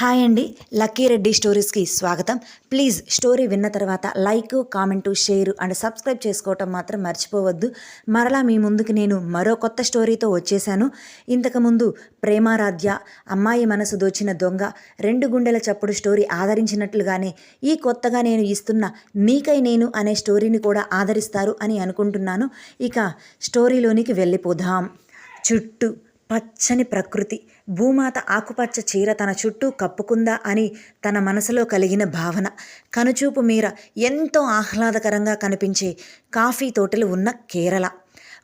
Hi అండి lucky Reddy స్టోరీస్కి స్వాగతం. Please story విన్న తర్వాత like comment share and subscribe చేసుకోవటం మాత్రం మర్చిపోవద్దు. మరలా మీ ముందుకు నేను మరో కొత్త స్టోరీతో వచ్చేసాను ఇంతకుముందు ప్రేమారాధ్య అమ్మాయి మనసు దోచిన దొంగ రెండు గుండెల చప్పుడు స్టోరీ ఆదరించినట్లుగానే ఈ కొత్తగా నేను ఇస్తున్న నీకై నేను అనే స్టోరీని కూడా ఆదరిస్తారు అని అనుకుంటున్నాను. ఇక స్టోరీలోనికి వెళ్ళిపోదాం. చుట్టూ పచ్చని ప్రకృతి భూమాత ఆకుపచ్చ చీర తన చుట్టూ కప్పుకుందా అని తన మనసులో కలిగిన భావన. కనుచూపు మీర ఎంతో ఆహ్లాదకరంగా కనిపించే కాఫీ తోటలు ఉన్న కేరళ.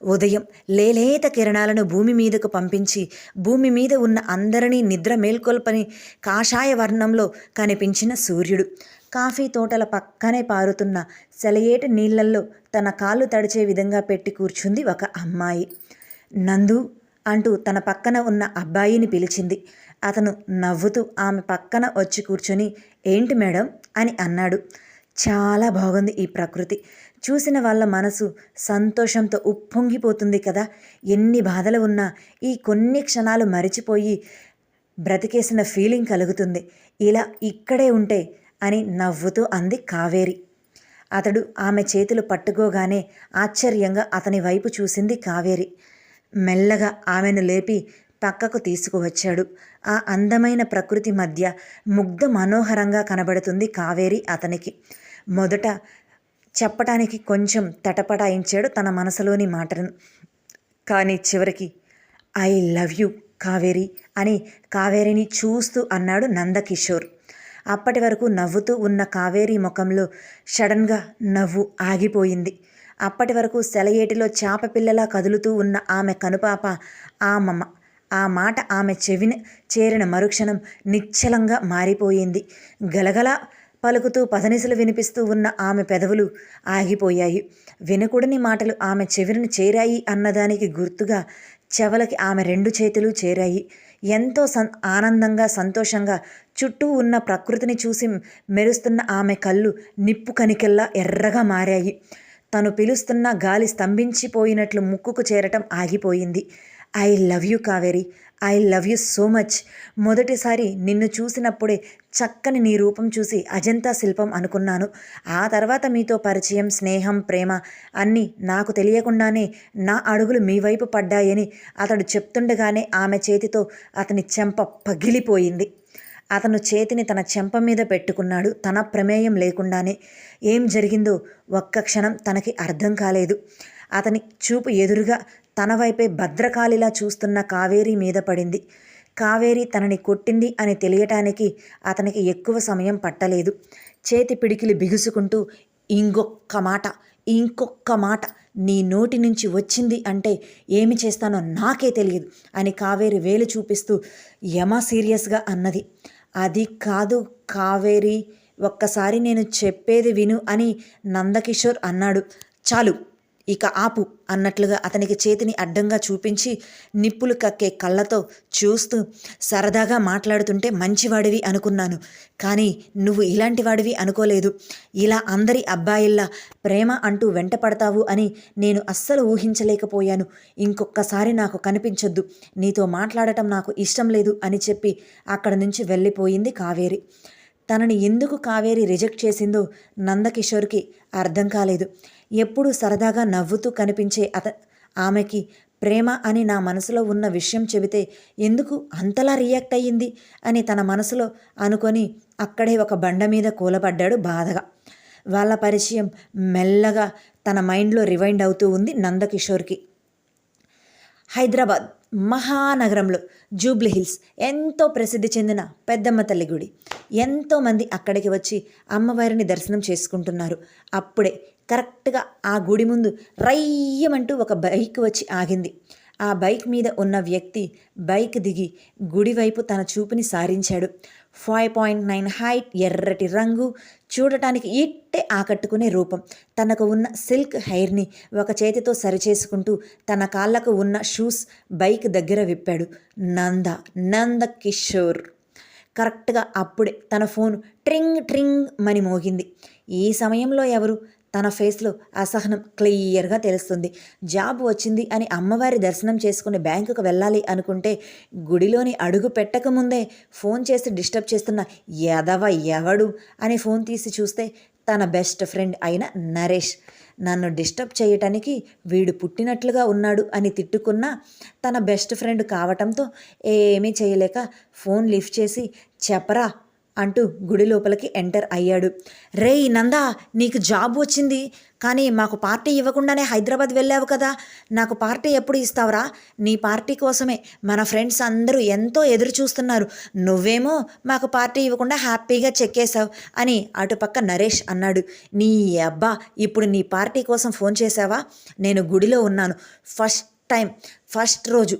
ఉదయం లేలేత కిరణాలను భూమి మీదకు పంపించి భూమి మీద ఉన్న అందరినీ నిద్ర మేల్కొల్పని కాషాయ వర్ణంలో కనిపించిన సూర్యుడు. కాఫీ తోటల పక్కనే పారుతున్న సెలయేటి నీళ్ళల్లో తన కాళ్ళు తడిచే విధంగా పెట్టి కూర్చుంది ఒక అమ్మాయి. నందు అంటూ తన పక్కన ఉన్న అబ్బాయిని పిలిచింది. అతను నవ్వుతూ ఆమె పక్కన వచ్చి కూర్చొని ఏంటి మేడం? అని అన్నాడు. చాలా బాగుంది ఈ ప్రకృతి. చూసిన వాళ్ళ మనసు సంతోషంతో ఉప్పొంగిపోతుంది కదా. ఎన్ని బాధలు ఉన్నా ఈ కొన్ని క్షణాలు మరిచిపోయి బ్రతికేసిన ఫీలింగ్ కలుగుతుంది. ఇలా ఇక్కడే ఉంటే అని నవ్వుతూ అంది కావేరి. అతడు ఆమె చేతులు పట్టుకోగానే ఆశ్చర్యంగా అతని వైపు చూసింది కావేరి. మెల్లగా ఆమెను లేపి పక్కకు తీసుకువచ్చాడు. ఆ అందమైన ప్రకృతి మధ్య ముగ్ధ మనోహరంగా కనబడుతుంది కావేరి అతనికి. మొదట చెప్పటానికి కొంచెం తటపటాయించాడు తన మనసులోని మాటను. కానీ చివరికి ఐ లవ్ యు కావేరి అని కావేరిని చూస్తూ అన్నాడు నందకిషోర్. అప్పటి వరకు నవ్వుతూ ఉన్న కావేరి ముఖంలో సడన్గా నవ్వు ఆగిపోయింది. అప్పటి వరకు సెలయేటిలో చేప పిల్లలా కదులుతూ ఉన్న ఆమె కనుపాప ఆ ఆ మాట ఆమె చెవిని చేరిన మరుక్షణం నిశ్చలంగా మారిపోయింది. గలగల పలుకుతూ పదనిసలు వినిపిస్తూ ఉన్న ఆమె పెదవులు ఆగిపోయాయి. వినకూడని మాటలు ఆమె చెవిని చేరాయి అన్నదానికి గుర్తుగా చెవలకి ఆమె రెండు చేతులు చేరాయి. ఎంతో సం ఆనందంగా సంతోషంగా చుట్టూ ఉన్న ప్రకృతిని చూసి మెరుస్తున్న ఆమె కళ్ళు నిప్పు కనికెల్లా ఎర్రగా మారాయి. తను పిలుస్తున్న గాలి స్తంభించిపోయినట్లు ముక్కుకు చేరటం ఆగిపోయింది. I love you Kaveri I love you so much. మొదటిసారి నిన్ను చూసినప్పుడే చక్కని నీ రూపం చూసి అజంతా శిల్పం అనుకున్నాను. ఆ తర్వాత మీతో పరిచయం స్నేహం ప్రేమ అన్నీ నాకు తెలియకుండానే నా అడుగులు మీ వైపు పడ్డాయని అతడు చెప్తుండగానే ఆమె చేతితో అతని చెంప పగిలిపోయింది. అతను చేతిని తన చెంప మీద పెట్టుకున్నాడు. తన ప్రమేయం లేకుండానే ఏం జరిగిందో ఒక్క క్షణం తనకి అర్థం కాలేదు. అతని చూపు ఎదురుగా తన వైపే భద్రకాళిలా చూస్తున్న కావేరి మీద పడింది. కావేరి తనని కొట్టింది అని తెలియటానికి అతనికి ఎక్కువ సమయం పట్టలేదు. చేతి పిడికిలు బిగుసుకుంటూ ఇంకొక్క మాట ఇంకొక్క మాట నీ నోటి నుంచి వచ్చింది అంటే ఏమి చేస్తానో నాకే తెలియదు అని కావేరి వేలు చూపిస్తూ యమ సీరియస్గా అన్నది. అది కాదు కావేరి. ఒక్కసారి నేను చెప్పేది విను అని నందకిషోర్ అన్నాడు. చాలు. ఇక ఆపు అన్నట్లుగా అతనికి చేతిని అడ్డంగా చూపించి నిప్పులు కక్కే కళ్ళతో చూస్తూ సరదాగా మాట్లాడుతుంటే మంచివాడివి అనుకున్నాను. కానీ నువ్వు ఇలాంటి వాడివి అనుకోలేదు. ఇలా అందరి అబ్బాయిల్లా ప్రేమ అంటూ వెంట పడతావు అని నేను అస్సలు ఊహించలేకపోయాను. ఇంకొక్కసారి నాకు కనిపించొద్దు. నీతో మాట్లాడటం నాకు ఇష్టం లేదు అని చెప్పి అక్కడి నుంచి వెళ్ళిపోయింది కావేరి. తనని ఎందుకు కావేరి రిజెక్ట్ చేసిందో నందకిషోర్కి అర్థం కాలేదు. ఎప్పుడూ సరదాగా నవ్వుతూ కనిపించే అత ఆమెకి ప్రేమ అని నా మనసులో ఉన్న విషయం చెబితే ఎందుకు అంతలా రియాక్ట్ అయ్యింది అని తన మనసులో అనుకొని అక్కడే ఒక బండ మీద కూలబడ్డాడు బాధగా. వాళ్ళ పరిచయం మెల్లగా తన మైండ్లో రివైండ్ అవుతూ ఉంది నందకిషోర్కి. హైదరాబాద్ మహానగరంలో జూబ్లీ హిల్స్ ఎంతో ప్రసిద్ధి చెందిన పెద్దమ్మ తల్లి గుడి. ఎంతోమంది అక్కడికి వచ్చి అమ్మవారిని దర్శనం చేసుకుంటున్నారు. అప్పుడే కరెక్ట్గా ఆ గుడి ముందు రయ్యమంటూ ఒక బైక్ వచ్చి ఆగింది. ఆ బైక్ మీద ఉన్న వ్యక్తి బైక్ దిగి గుడి వైపు తన చూపుని సారించాడు. ఫైవ్ పాయింట్ నైన్ హైట్ ఎర్రటి రంగు చూడటానికి ఇట్టే ఆకట్టుకునే రూపం. తనకు ఉన్న సిల్క్ హెయిర్ని ఒక చేతితో సరిచేసుకుంటూ తన కాళ్ళకు ఉన్న షూస్ బైక్ దగ్గర విప్పాడు. నంద నంద కిషోర్. కరెక్ట్గా అప్పుడే తన ఫోన్ ట్రింగ్ ట్రింగ్ మని మోగింది. ఈ సమయంలో ఎవరు? తన ఫేస్లో అసహనం క్లియర్గా తెలుస్తుంది. జాబ్ వచ్చింది అని అమ్మవారి దర్శనం చేసుకుని బ్యాంకుకు వెళ్ళాలి అనుకుంటే గుడిలోని అడుగు పెట్టకముందే ఫోన్ చేసి డిస్టర్బ్ చేస్తున్న ఎదవ ఎవడు అని ఫోన్ తీసి చూస్తే తన బెస్ట్ ఫ్రెండ్ అయిన నరేష్ నన్ను డిస్టర్బ్ చేయటానికి వీడు పుట్టినట్లుగా ఉన్నాడు అని తిట్టుకున్న తన బెస్ట్ ఫ్రెండ్ కావటంతో ఏమీ చేయలేక ఫోన్ లిఫ్ట్ చేసి చెప్పరా అంటూ గుడి లోపలికి ఎంటర్ అయ్యాడు. రే నందా నీకు జాబ్ వచ్చింది. కానీ మాకు పార్టీ ఇవ్వకుండానే హైదరాబాద్ వెళ్ళావు కదా. నాకు పార్టీ ఎప్పుడు ఇస్తావురా? నీ పార్టీ కోసమే. మన ఫ్రెండ్స్ అందరూ ఎంతో ఎదురు చూస్తున్నారు. నువ్వేమో మాకు పార్టీ ఇవ్వకుండా హ్యాపీగా చెక్కేశావు అని అటుపక్క నరేష్ అన్నాడు. నీ అబ్బా ఇప్పుడు నీ పార్టీ కోసం ఫోన్ చేసావా నేను గుడిలో ఉన్నాను. ఫస్ట్ టైం ఫస్ట్ రోజు.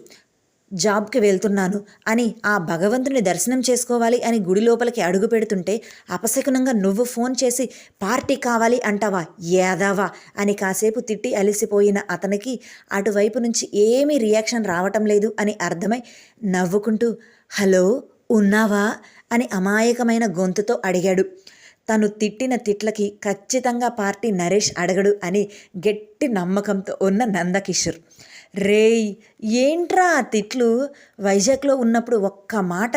జాబ్కి వెళ్తున్నాను అని ఆ భగవంతుని దర్శనం చేసుకోవాలి అని గుడి లోపలికి అడుగు పెడుతుంటే అపశకునంగా నువ్వు ఫోన్ చేసి పార్టీ కావాలి అంటావా? ఏదావా అని కాసేపు తిట్టి అలిసిపోయిన అతనికి అటువైపు నుంచి ఏమీ రియాక్షన్ రావటం లేదు అని అర్థమై నవ్వుకుంటూ హలో ఉన్నావా? అని అమాయకమైన గొంతుతో అడిగాడు. తను తిట్టిన తిట్లకి ఖచ్చితంగా పార్టీ నరేష్ అడగడు అని గట్టి నమ్మకంతో ఉన్న నందకిషోర్. రేయ్ ఏంట్రా ఆ తిట్లు? వైజాగ్లో ఉన్నప్పుడు ఒక్క మాట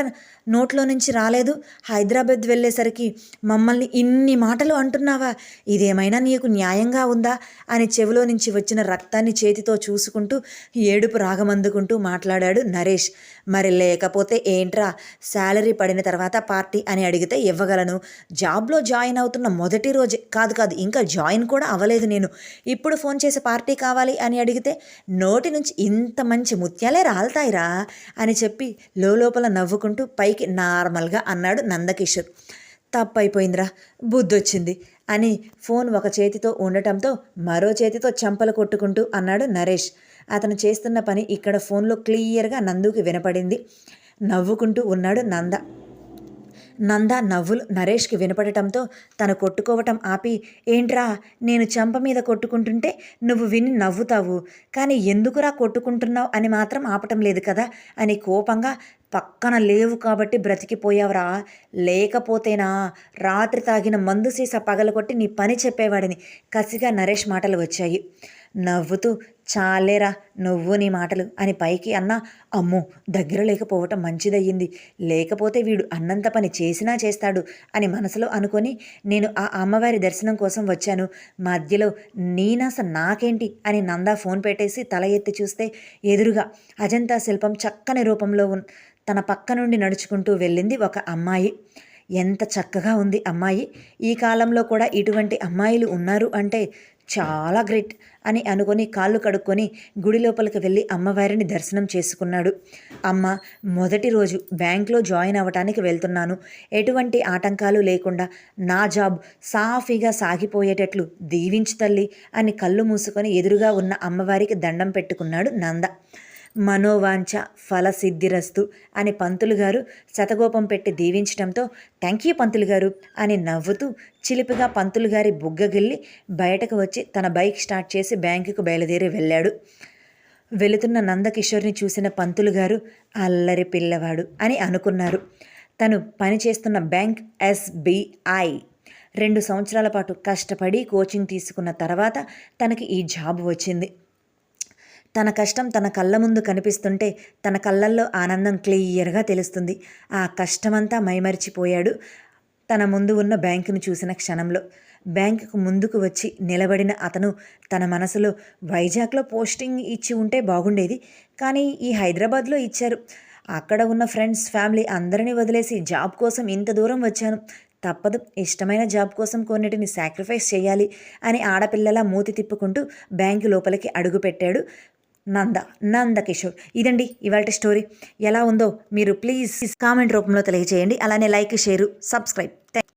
నోట్లో నుంచి రాలేదు. హైదరాబాద్ వెళ్ళేసరికి మమ్మల్ని ఇన్ని మాటలు అంటున్నావా? ఇదేమైనా నీకు న్యాయంగా ఉందా? అని చెవిలో నుంచి వచ్చిన రక్తాన్ని చేతితో చూసుకుంటూ ఏడుపు రాగమందుకుంటూ మాట్లాడాడు నరేష్. మరి లేకపోతే ఏంట్రా? శాలరీ పడిన తర్వాత పార్టీ అని అడిగితే ఇవ్వగలను. జాబ్లో జాయిన్ అవుతున్న మొదటి రోజే. కాదు కాదు ఇంకా జాయిన్ కూడా అవ్వలేదు నేను. ఇప్పుడు ఫోన్ చేసి పార్టీ కావాలి అని అడిగితే నోట్ నుంచి ఇంత మంచి ముత్యాలే రాలుతాయిరా అని చెప్పి లోపల నవ్వుకుంటూ పైకి నార్మల్గా అన్నాడు నందకిషోర్. తప్పైపోయిందిరా బుద్ధొచ్చింది అని ఫోన్ ఒక చేతితో ఉండటంతో మరో చేతితో చెంపలు కొట్టుకుంటూ అన్నాడు నరేష్. అతను చేస్తున్న పని ఇక్కడ ఫోన్లో క్లియర్గా నందుకి వినపడింది. నవ్వుకుంటూ ఉన్నాడు నంద. నంద నవ్వులు నరేష్కి వినపడటంతో తను కొట్టుకోవటం ఆపి ఏంట్రా నేను చెంప మీద కొట్టుకుంటుంటే నువ్వు విని నవ్వుతావు. కానీ ఎందుకురా కొట్టుకుంటున్నావు అని మాత్రం ఆపటం లేదు కదా అని కోపంగా పక్కన లేవు కాబట్టి బ్రతికిపోయావురా. లేకపోతేనా? రాత్రి తాగిన మందు సీసా పగలగొట్టి నీ పని చెప్పేవాడిని. కసిగా నరేష్ మాటలు వచ్చాయి. నవ్వుతూ చాలేరా నువ్వు నీ మాటలు అని పైకి అన్నా అమ్మో దగ్గర లేకపోవటం మంచిదయ్యింది. లేకపోతే వీడు అన్నంత పని చేసినా చేస్తాడు అని మనసులో అనుకొని నేను ఆ అమ్మవారి దర్శనం కోసం వచ్చాను. మధ్యలో నీనాస నాకేంటి? అని నందా ఫోన్ పెట్టేసి తల ఎత్తి చూస్తే ఎదురుగా అజంతా శిల్పం చక్కని రూపంలో ఉన్ తన పక్క నుండి నడుచుకుంటూ వెళ్ళింది ఒక అమ్మాయి. ఎంత చక్కగా ఉంది అమ్మాయి. ఈ కాలంలో కూడా ఇటువంటి అమ్మాయిలు ఉన్నారు అంటే చాలా గ్రేట్ అని అనుకొని కాళ్ళు కడుక్కొని గుడి లోపలికి వెళ్ళి అమ్మవారిని దర్శనం చేసుకున్నాడు. అమ్మ మొదటి రోజు బ్యాంక్లో జాయిన్ అవ్వటానికి వెళ్తున్నాను. ఎటువంటి ఆటంకాలు లేకుండా నా జాబ్ సాఫీగా సాగిపోయేటట్లు దీవించు తల్లి అని కళ్ళు మూసుకొని ఎదురుగా ఉన్న అమ్మవారికి దండం పెట్టుకున్నాడు నంద. మనోవాంఛ ఫలసిద్ధిరస్తు అని పంతులు గారు శతగోపం పెట్టి దీవించడంతో థ్యాంక్ యూ పంతులు గారు అని నవ్వుతూ చిలిపిగా పంతులు గారి బుగ్గగిల్లి బయటకు వచ్చి తన బైక్ స్టార్ట్ చేసి బ్యాంకుకు బయలుదేరి వెళ్ళాడు. వెళుతున్న నందకిషోర్ని చూసిన పంతులు గారు అల్లరి పిల్లవాడు అని అనుకున్నారు. తను పనిచేస్తున్న బ్యాంక్ ఎస్బీఐ. రెండు సంవత్సరాల పాటు కష్టపడి కోచింగ్ తీసుకున్న తర్వాత తనకి ఈ జాబ్ వచ్చింది. తన కష్టం తన కళ్ళ ముందు కనిపిస్తుంటే తన కళ్ళల్లో ఆనందం క్లియర్గా తెలుస్తుంది. ఆ కష్టమంతా మైమరిచిపోయాడు తన ముందు ఉన్న బ్యాంకును చూసిన క్షణంలో. బ్యాంకుకు ముందుకు వచ్చి నిలబడిన అతను తన మనసులో వైజాగ్లో పోస్టింగ్ ఇచ్చి ఉంటే బాగుండేది కానీ ఈ హైదరాబాద్లో ఇచ్చారు. అక్కడ ఉన్న ఫ్రెండ్స్ ఫ్యామిలీ అందరినీ వదిలేసి జాబ్ కోసం ఇంత దూరం వచ్చాను. తప్పదు ఇష్టమైన జాబ్ కోసం కొన్నిటిని సాక్రిఫైస్ చేయాలి అని ఆడపిల్లలా మూతి తిప్పుకుంటూ బ్యాంకు లోపలికి అడుగుపెట్టాడు. నంద నంద కిషోర్. ఇదండి ఇవాళ స్టోరీ. ఎలా ఉందో మీరు ప్లీజ్ కామెంట్ రూపంలో తెలియజేయండి. అలానే లైక్ షేరు సబ్స్క్రైబ్.